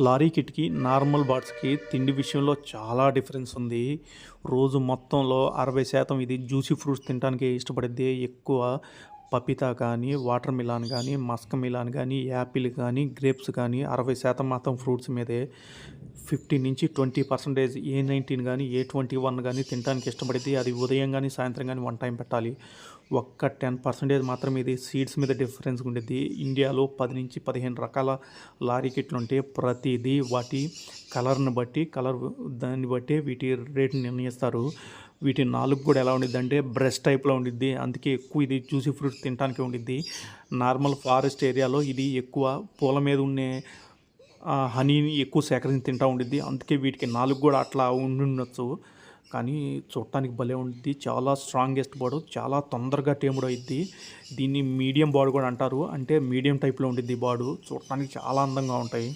Lorry కిట్కి normal బర్డ్స్కి తిండి విషయంలో చాలా డిఫరెన్స్ ఉంది. రోజు మొత్తంలో అరవై శాతం ఇది జ్యూసీ ఫ్రూట్స్ తినడానికి ఇష్టపడిద్ది. ఎక్కువ పపితా కానీ వాటర్ మిలాన్ కానీ మస్క్ మిలాన్ కానీ యాపిల్ కానీ గ్రేప్స్ కానీ అరవై శాతం మాత్రం ఫ్రూట్స్ మీదే. ఫిఫ్టీన్ నుంచి ట్వంటీ పర్సెంటేజ్ ఏ నైన్టీన్ కానీ ఏ ట్వంటీ వన్ కానీ తినడానికి ఇష్టపడిద్ది. అది ఉదయం కానీ సాయంత్రం కానీ వన్ టైం పెట్టాలి. ఒక్క టెన్ పర్సెంటేజ్ మాత్రం ఇది సీడ్స్ మీద డిఫరెన్స్ ఉండేది. ఇండియాలో పది నుంచి పదిహేను రకాల లారీ కిట్లు ఉంటే ప్రతిదీ వాటి కలర్ని బట్టి కలర్ దాన్ని బట్టి వీటి రేట్ని నిర్ణయిస్తారు. వీటి నాలుగు కూడా ఎలా ఉండిద్ది అంటే బ్రష్ టైప్లో ఉండిద్ది. అందుకే ఎక్కువ ఇది జ్యూసీ ఫ్రూట్స్ తినడానికి ఉండిద్ది. నార్మల్ ఫారెస్ట్ ఏరియాలో ఇది ఎక్కువ పూల మీద ఉండే హనీని ఎక్కువ సేకరించి తింటూ ఉండిద్ది. అందుకే వీటికి నాలుగు కూడా అట్లా ఉండి ఉండొచ్చు కానీ చూడటానికి భలే ఉంటుంది చాలా స్ట్రాంగెస్ట్ బర్డ్ చాలా తొందరగా టేముడు అయింది దీన్ని మీడియం బాడు కూడా అంటారు. అంటే మీడియం టైప్లో ఉంటుంది బాడు చూడటానికి చాలా అందంగా ఉంటాయి.